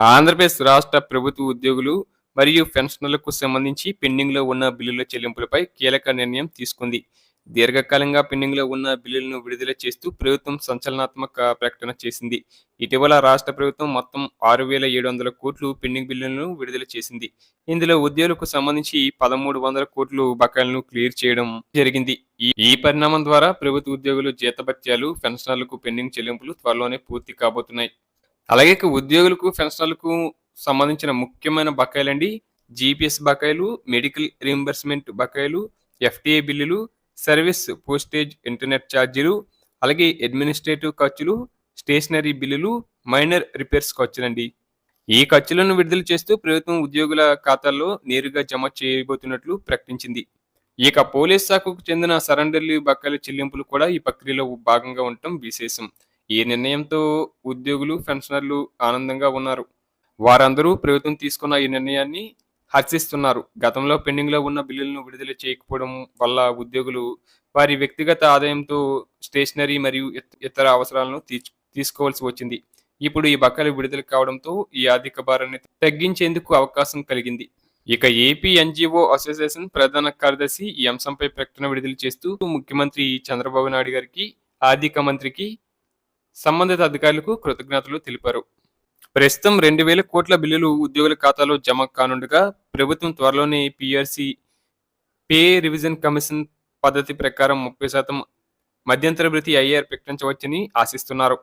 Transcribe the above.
ఆంధ్రప్రదేశ్ రాష్ట్ర ప్రభుత్వ ఉద్యోగులు మరియు పెన్షనర్లకు సంబంధించి పెండింగ్లో ఉన్న బిల్లుల చెల్లింపులపై కీలక నిర్ణయం తీసుకుంది. దీర్ఘకాలంగా పెండింగ్లో ఉన్న బిల్లులను విడుదల చేస్తూ ప్రభుత్వం సంచలనాత్మక ప్రకటన చేసింది. ఇటీవల రాష్ట్ర ప్రభుత్వం మొత్తం ఆరు వేల ఏడు వందల కోట్లు పెండింగ్ బిల్లులను విడుదల చేసింది. ఇందులో ఉద్యోగులకు సంబంధించి పదమూడు వందల కోట్లు బకాయిలను క్లియర్ చేయడం జరిగింది. ఈ ఈ పరిణామం ద్వారా ప్రభుత్వ ఉద్యోగులు జీతభత్యాలు పెన్షనర్లకు పెండింగ్ చెల్లింపులు త్వరలోనే పూర్తి కాబోతున్నాయి. అలాగే ఉద్యోగులకు పెన్షనర్లకు సంబంధించిన ముఖ్యమైన బకాయిలండి జీపీఎస్ బకాయిలు మెడికల్ రీంబర్స్మెంట్ బకాయిలు ఎఫ్టీఏ బిల్లులు సర్వీస్ పోస్టేజ్ ఇంటర్నెట్ ఛార్జీలు అలాగే అడ్మినిస్ట్రేటివ్ ఖర్చులు స్టేషనరీ బిల్లులు మైనర్ రిపేర్స్ ఖర్చులండి. ఈ ఖర్చులను విడుదల చేస్తూ ప్రభుత్వం ఉద్యోగుల ఖాతాల్లో నేరుగా జమ చేయబోతున్నట్లు ప్రకటించింది. ఇక పోలీస్ శాఖకు చెందిన సరెండర్లు బకాయిల చెల్లింపులు కూడా ఈ ప్రక్రియలో భాగంగా ఉండటం విశేషం. ఈ నిర్ణయంతో ఉద్యోగులు పెన్షనర్లు ఆనందంగా ఉన్నారు. వారందరూ ప్రభుత్వం తీసుకున్న ఈ నిర్ణయాన్ని హర్షిస్తున్నారు. గతంలో పెండింగ్లో ఉన్న బిల్లులను విడుదల చేయకపోవడం వల్ల ఉద్యోగులు వారి వ్యక్తిగత ఆదాయంతో స్టేషనరీ మరియు ఇతర అవసరాలను తీసుకోవాల్సి వచ్చింది. ఇప్పుడు ఈ బకాయిలు విడుదల కావడంతో ఈ ఆర్థిక భారాన్ని తగ్గించేందుకు అవకాశం కలిగింది. ఇక ఏపీ ఎన్జిఓ అసోసియేషన్ ప్రధాన కార్యదర్శి ఈ అంశంపై ప్రకటన విడుదల చేస్తూ ముఖ్యమంత్రి చంద్రబాబు నాయుడు గారికి ఆర్థిక మంత్రికి సంబంధిత అధికారులకు కృతజ్ఞతలు తెలిపారు. ప్రస్తుతం రెండు వేల కోట్ల బిల్లులు ఉద్యోగుల ఖాతాలో జమ కానుండగా ప్రభుత్వం త్వరలోనే పిఆర్సి పే రివిజన్ కమిషన్ పద్ధతి ప్రకారం ముప్పై శాతం మధ్యంతర భృతి ఐఆర్ ప్రకటించవచ్చని ఆశిస్తున్నారు.